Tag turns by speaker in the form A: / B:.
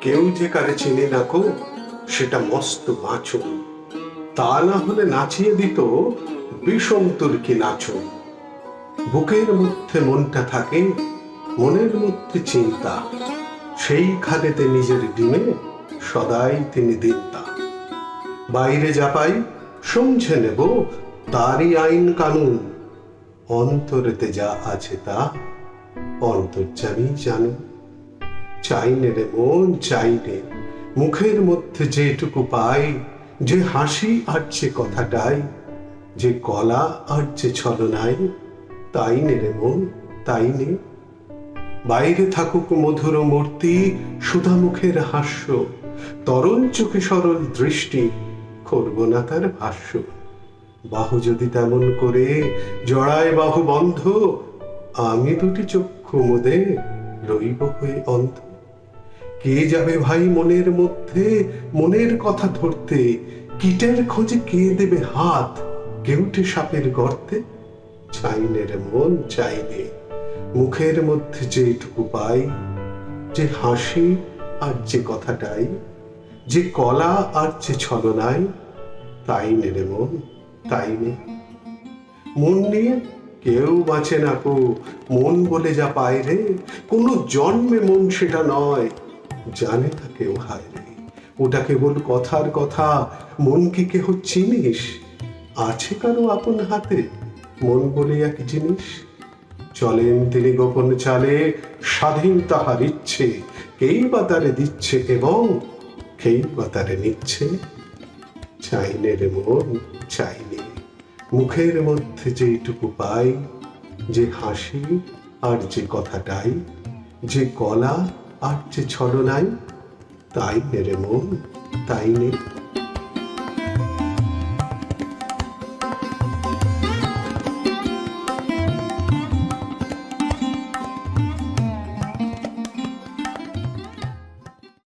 A: কেউ যে কারে চেনে কো, সেটা মস্ত বাঁচো তা না হলে নাচিয়ে দিত বিষম তুর্কি নাচন বুকের মধ্যে মনটা থাকে, মনের মধ্যে চিন্তা। সেইখানেতে নিজের ডিমে সদাই তিনি দিনতা। বাইরে যা পাই নেব, তারই আইন কানুন। অন্তরেতে যা আছে তা অন্তর্জামী জানো চাই নে রে মন চাই নে মুখের মধ্যে যেটুকু পাই, যে হাসি আর যে কথাটাই যে কলা আর যে ছলনাই, তাই নে রে মন, তাই নে। বাইরে থাকুক মধুর মূর্তি, সুধা মুখের হাস্য তরল চোখে সরল দৃষ্টি, করব না তার ভাষ্য। বাহু যদি তেমন করে, জড়ায় বাহু বন্ধ, আমি দুটি চক্ষু মোদে রইব হয়ে অন্ধ কে যাবে ভাই মনের মধ্যে? মনের কথা ধরতে। কীটের খোঁজে কে দেবে হাত? কেউটে সাপের গর্তে? চাইনে রে মন চাইনে মুখের মধ্যে যেটুকু পাই, যে হাসি আর যে কথাটাই, যে কলা আর যে ছলনাই, তাই নে রে মন, তাই নে। মন নিয়ে কেউ বাঁচে না কো মন বলে যা পায় রে। কোনো জন্মে মন সেটা নয়। জানে না কেউ হায় রে ওটা কেবল কথার কথা, মন কি কেহ চিনিস? আছে কারও আপন হাতে? মন বলে এক জিনিস? চলেন তিনি গোপন চালে, স্বাধীন তাহার ইচ্ছে। কেই বা তারে দিচ্ছে এবং কেই বা তারে নিচ্ছে? চাইনে রে মন চাইনে। মুখের মধ্যে যেইটুকু পাই, যে হাসি আর যে কথাটাই, যে গলা আর যে ছলনাই তাই নে মন তাই নে